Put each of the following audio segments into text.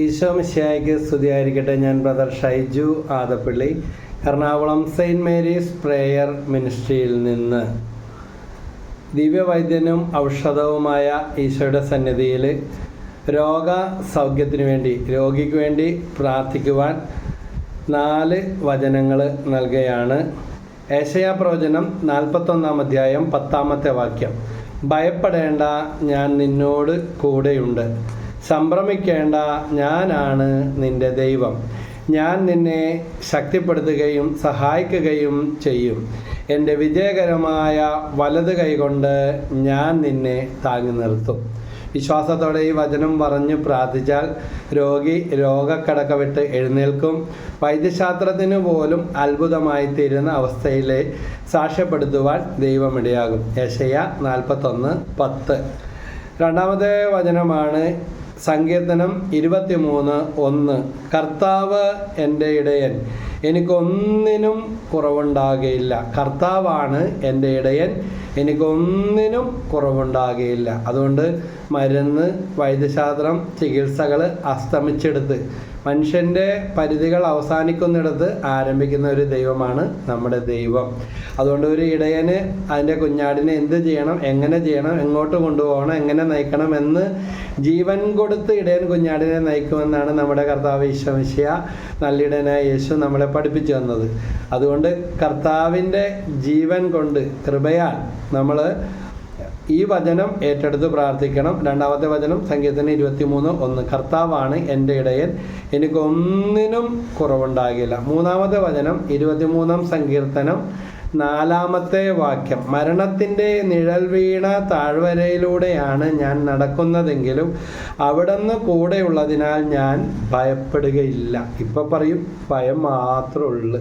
ഈശോ മിശിയായിക്ക് സ്തുതിയായിരിക്കട്ടെ. ഞാൻ brother Shaiju Adappally Ernakulam saint Mary's prayer മിനിസ്ട്രിയിൽ നിന്ന്. ദിവ്യവൈദ്യനും ഔഷധവുമായ ഈശോയുടെ സന്നിധിയിൽ രോഗ സൗഖ്യത്തിന് വേണ്ടി രോഗിക്ക് വേണ്ടി പ്രാർത്ഥിക്കുവാൻ നാല് വചനങ്ങൾ നൽകുകയാണ്. ഏഷയ പ്രവചനം നാൽപ്പത്തൊന്നാം അധ്യായം പത്താമത്തെ വാക്യം. ഭയപ്പെടേണ്ട ഞാൻ നിന്നോട് കൂടെയുണ്ട്. സംഭ്രമിക്കേണ്ട ഞാനാണ് നിന്റെ ദൈവം. ഞാൻ നിന്നെ ശക്തിപ്പെടുത്തുകയും സഹായിക്കുകയും ചെയ്യും. എന്റെ വിജയകരമായ വലത് കൈകൊണ്ട് ഞാൻ നിന്നെ താങ്ങി നിർത്തും. വിശ്വാസത്തോടെ ഈ വചനം പറഞ്ഞ് പ്രാർത്ഥിച്ചാൽ രോഗി രോഗക്കടക്ക വിട്ട് എഴുന്നേൽക്കും. വൈദ്യശാസ്ത്രത്തിന് പോലും അത്ഭുതമായി തീരുന്ന അവസ്ഥയിലെ സാക്ഷ്യപ്പെടുത്തുവാൻ ദൈവമിടയാകും. യശയ നാൽപ്പത്തൊന്ന് പത്ത്. രണ്ടാമത്തെ വചനമാണ് സങ്കീർത്തനം ഇരുപത്തിമൂന്ന് ഒന്ന്. കർത്താവ് എന്റെ ഇടയൻ എനിക്കൊന്നിനും കുറവുണ്ടാകുകയില്ല കർത്താവാണ് എന്റെ ഇടയൻ എനിക്കൊന്നിനും കുറവുണ്ടാകുകയില്ല അതുകൊണ്ട് മരുന്ന് വൈദ്യശാസ്ത്രം ചികിത്സകൾ അസ്തമിച്ചെടുത്ത് മനുഷ്യന്റെ പരിധികൾ അവസാനിക്കുന്നിടത്ത് ആരംഭിക്കുന്ന ഒരു ദൈവമാണ് നമ്മുടെ ദൈവം. അതുകൊണ്ട് ഒരു ഇടയന് അതിന്റെ കുഞ്ഞാടിനെ എന്ത് ചെയ്യണം എങ്ങനെ ചെയ്യണം എങ്ങോട്ട് കൊണ്ടുപോകണം എങ്ങനെ നയിക്കണം എന്ന് ജീവൻ കൊടുത്ത് ഇടയൻ കുഞ്ഞാടിനെ നയിക്കുമെന്നാണ് നമ്മുടെ കർത്താവ് ഈശ്വമിഷ്യ നല്ലിടനായ യേശു നമ്മളെ പഠിപ്പിച്ചു തന്നത്. അതുകൊണ്ട് കർത്താവിന്റെ ജീവൻ കൊണ്ട് കൃപയാൽ നമ്മൾ ഈ വചനം ഏറ്റെടുത്ത് പ്രാർത്ഥിക്കണം. രണ്ടാമത്തെ വചനം സംഗീതത്തിന് ഇരുപത്തി മൂന്ന് ഒന്ന്. കർത്താവാണ് എന്റെ ഇടയൻ. എനിക്കൊന്നിനും കുറവുണ്ടാകില്ല. മൂന്നാമത്തെ വചനം ഇരുപത്തിമൂന്നാം സങ്കീർത്തനം നാലാമത്തെ വാക്യം. മരണത്തിന്റെ നിഴൽ വീണ താഴ്വരയിലൂടെയാണ് ഞാൻ നടക്കുന്നതെങ്കിലും അവിടുന്ന് കൂടെയുള്ളതിനാൽ ഞാൻ ഭയപ്പെടുകയില്ല. ഇപ്പം പറയും ഭയം മാത്രമേ ഉള്ളൂ.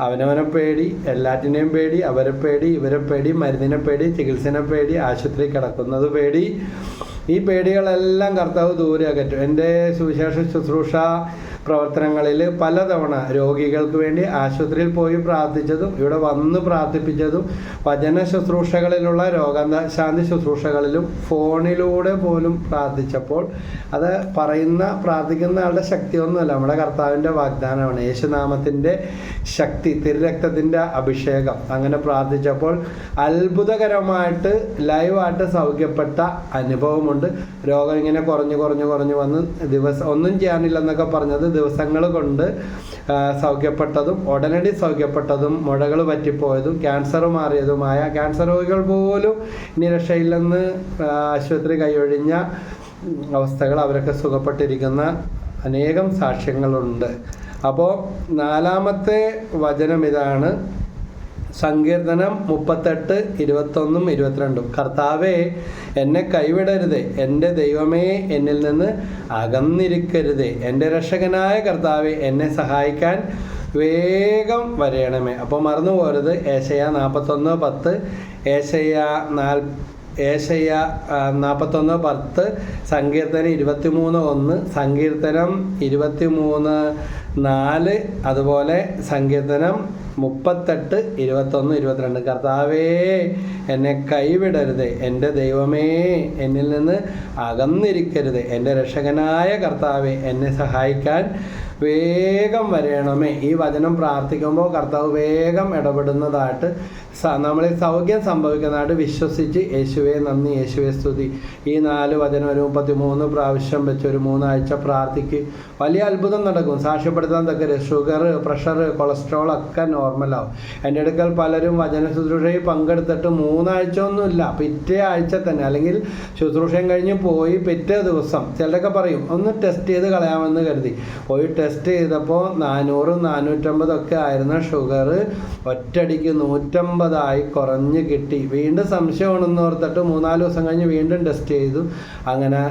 അവനവനെ പേടി എല്ലാറ്റിനെയും പേടി അവരെ പേടി ഇവരെ പേടി മരുന്നിനെ പേടി ചികിത്സനെ പേടി ആശുപത്രി കിടക്കുന്നത് പേടി. ഈ പേടികളെല്ലാം കർത്താവ് ദൂരെ അകറ്റും എന്റെ സുവിശേഷ ശുശ്രൂഷ പ്രവർത്തനങ്ങളിൽ പലതവണ രോഗികൾക്ക് വേണ്ടി ആശുപത്രിയിൽ പോയി പ്രാർത്ഥിച്ചതും ഇവിടെ വന്ന് പ്രാർത്ഥിപ്പിച്ചതും വചന ശുശ്രൂഷകളിലുള്ള രോഗശാന്തി ശുശ്രൂഷകളിലും ഫോണിലൂടെ പോലും പ്രാർത്ഥിച്ചപ്പോൾ അത് പറയുന്ന പ്രാർത്ഥിക്കുന്ന ആളുടെ ശക്തിയൊന്നുമല്ല. നമ്മുടെ കർത്താവിന്റെ വാഗ്ദാനമാണ്. യേശുനാമത്തിന്റെ ശക്തി തിരുരക്തത്തിന്റെ അഭിഷേകം. അങ്ങനെ പ്രാർത്ഥിച്ചപ്പോൾ അത്ഭുതകരമായിട്ട് ലൈവായിട്ട് സൗഖ്യപ്പെട്ട അനുഭവമുണ്ട്. രോഗം ഇങ്ങനെ കുറഞ്ഞു കുറഞ്ഞു കുറഞ്ഞു വന്ന് ദിവസം ഒന്നും ചെയ്യാനില്ലെന്നൊക്കെ പറഞ്ഞത് ദിവസങ്ങൾ കൊണ്ട് സൗഖ്യപ്പെട്ടതും ഉടനടി സൗഖ്യപ്പെട്ടതും മുഴകൾ പറ്റിപ്പോയതും ക്യാൻസർ മാറിയതുമായ ക്യാൻസർ രോഗികൾ പോലും ഇനി രക്ഷയില്ലെന്ന് ആശുപത്രി കൈയൊഴിഞ്ഞ അവസ്ഥകൾ അവരൊക്കെ സുഖപ്പെട്ടിരിക്കുന്ന അനേകം സാക്ഷ്യങ്ങളുണ്ട്. അപ്പോൾ നാലാമത്തെ വചനം ഇതാണ്. സങ്കീർത്തനം മുപ്പത്തെട്ട് ഇരുപത്തൊന്നും ഇരുപത്തിരണ്ടും. കർത്താവേ എന്നെ കൈവിടരുതേ. എന്റെ ദൈവമേ എന്നിൽ നിന്ന് അകന്നിരിക്കരുതേ. എന്റെ രക്ഷകനായ കർത്താവെ എന്നെ സഹായിക്കാൻ വേഗം വരയണമേ. അപ്പോൾ മറന്നു പോരുത് ഏശയ നാൽപ്പത്തൊന്ന് പത്ത്. ഏശയ നാൽ ഏശയ്യ നാൽപ്പത്തൊന്ന് പത്ത്. സങ്കീർത്തനം ഇരുപത്തിമൂന്ന് ഒന്ന്. സങ്കീർത്തനം ഇരുപത്തിമൂന്ന് നാല് അതുപോലെ സങ്കീർത്തനം മുപ്പത്തെട്ട് ഇരുപത്തൊന്ന് ഇരുപത്തിരണ്ട്. കർത്താവേ എന്നെ കൈവിടരുത്. എന്റെ ദൈവമേ എന്നിൽ നിന്ന് അകന്നിരിക്കരുത്. എന്റെ രക്ഷകനായ കർത്താവെ എന്നെ സഹായിക്കാൻ വേഗം വരയണമേ. ഈ വചനം പ്രാർത്ഥിക്കുമ്പോൾ കർത്താവ് വേഗം ഇടപെടുന്നതായിട്ട് നമ്മളെ സൗഖ്യം സംഭവിക്കുന്നതായിട്ട് വിശ്വസിച്ച് യേശുവെ നന്ദി യേശുവെ സ്തുതി. ഈ നാല് വചനം ഒരു മുപ്പത്തി മൂന്ന് പ്രാവശ്യം വെച്ച് ഒരു മൂന്നാഴ്ച പ്രാർത്ഥിക്ക്. വലിയ അത്ഭുതം നടക്കും. സാക്ഷ്യപ്പെടുത്താൻ തക്കര് ഷുഗർ പ്രഷർ കൊളസ്ട്രോൾ ഒക്കെ നോർമലാവും എന്റെ അടുക്കൽ പലരും വചന ശുശ്രൂഷയിൽ പങ്കെടുത്തിട്ട് മൂന്നാഴ്ച ഒന്നുമില്ല. പിറ്റേ ആഴ്ച തന്നെ. അല്ലെങ്കിൽ ശുശ്രൂഷയും കഴിഞ്ഞ് പോയി പിറ്റേ ദിവസം. ചിലരൊക്കെ പറയും ഒന്ന് ടെസ്റ്റ് ചെയ്ത് കളയാമെന്ന് കരുതി. പോയി ടെസ്റ്റ് ചെയ്തപ്പോൾ നാനൂറ് നാനൂറ്റമ്പതൊക്കെ ആയിരുന്ന ഷുഗർ ഒറ്റടിക്ക് നൂറ്റമ്പതായി കുറഞ്ഞ് കിട്ടി. വീണ്ടും സംശയമാണെന്ന് ഓർത്തിട്ട് മൂന്നാൽ ദിവസം കഴിഞ്ഞ് വീണ്ടും ടെസ്റ്റ് ചെയ്തു. അങ്ങനെ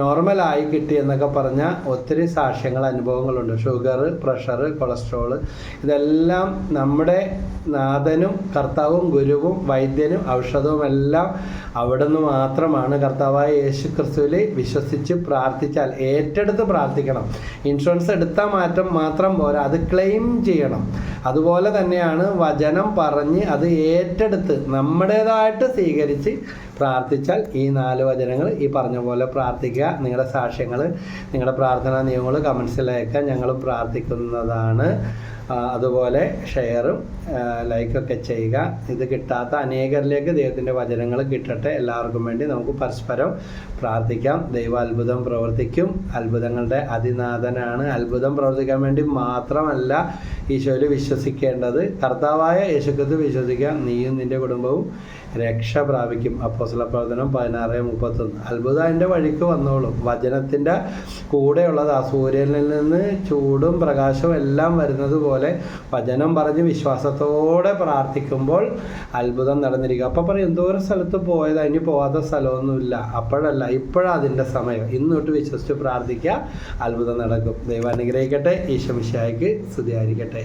നോർമലായി കിട്ടി എന്നൊക്കെ പറഞ്ഞ ഒത്തിരി സാക്ഷ്യങ്ങൾ അനുഭവങ്ങളുണ്ട്. ഷുഗർ പ്രഷർ കൊളസ്ട്രോൾ ഇതെല്ലാം നമ്മുടെ നാഥനും കർത്താവും ഗുരുവും വൈദ്യനും ഔഷധവും എല്ലാം അവിടുന്ന് മാത്രമാണ് കർത്താവായ യേശു ക്രിസ്തുവിൽ വിശ്വസിച്ച് പ്രാർത്ഥിച്ചാൽ ഏറ്റെടുത്ത് പ്രാർത്ഥിക്കണം. ഇൻഷുറൻസ് എടുത്താൽ മാറ്റം മാത്രം പോരാ. അത് ക്ലെയിം ചെയ്യണം. അതുപോലെ തന്നെയാണ് വചനം പറഞ്ഞ് അത് ഏറ്റെടുത്ത് നമ്മുടേതായിട്ട് സ്വീകരിച്ച് പ്രാർത്ഥിച്ചാൽ ഈ നാല് വചനങ്ങൾ ഈ പറഞ്ഞ പോലെ പ്രാർത്ഥിക്കുക. നിങ്ങളുടെ സാക്ഷ്യങ്ങൾ നിങ്ങളുടെ പ്രാർത്ഥനാ നിയമങ്ങൾ കമൻസിലയക്കാൻ ഞങ്ങൾ പ്രാർത്ഥിക്കുന്നതാണ്. അതുപോലെ ഷെയറും ലൈക്കൊക്കെ ചെയ്യുക. ഇത് കിട്ടാത്ത അനേകരിലേക്ക് ദൈവത്തിന്റെ വചനങ്ങൾ കിട്ടട്ടെ. എല്ലാവർക്കും വേണ്ടി നമുക്ക് പരസ്പരം പ്രാർത്ഥിക്കാം. ദൈവ അത്ഭുതം പ്രവർത്തിക്കും. അത്ഭുതങ്ങളുടെ അതിനാഥനാണ്. അത്ഭുതം പ്രവർത്തിക്കാൻ വേണ്ടി മാത്രമല്ല ഈശോയിൽ വിശ്വസിക്കേണ്ടത്. കർത്താവായ യേശുക്കത്ത് വിശ്വസിക്കാം നീയും നിന്റെ കുടുംബവും രക്ഷ പ്രാപിക്കും അപ്പോസല പ്രവർത്തനം പതിനാറ് മുപ്പത്തൊന്ന്. അത്ഭുതം അതിന്റെ വഴിക്ക് വന്നോളും. വചനത്തിന്റെ കൂടെയുള്ളത് ആ സൂര്യനിൽ നിന്ന് ചൂടും പ്രകാശവും എല്ലാം വരുന്നത് പോലെ വചനം പറഞ്ഞ് വിശ്വാസത്തോടെ പ്രാർത്ഥിക്കുമ്പോൾ അത്ഭുതം നടന്നിരിക്കുക അപ്പം പറയും എന്തോരം സ്ഥലത്ത് പോയത്? അതിന് പോകാത്ത സ്ഥലമൊന്നുമില്ല. അപ്പോഴല്ല ഇപ്പോഴാണ് അതിന്റെ സമയം. ഇന്നോട്ട് വിശ്വസിച്ച് പ്രാർത്ഥിക്കുക അത്ഭുതം നടക്കും. ദൈവം അനുഗ്രഹിക്കട്ടെ. ഈശോ മിശിഹായ്ക്ക് സ്തുതിയായിരിക്കട്ടെ.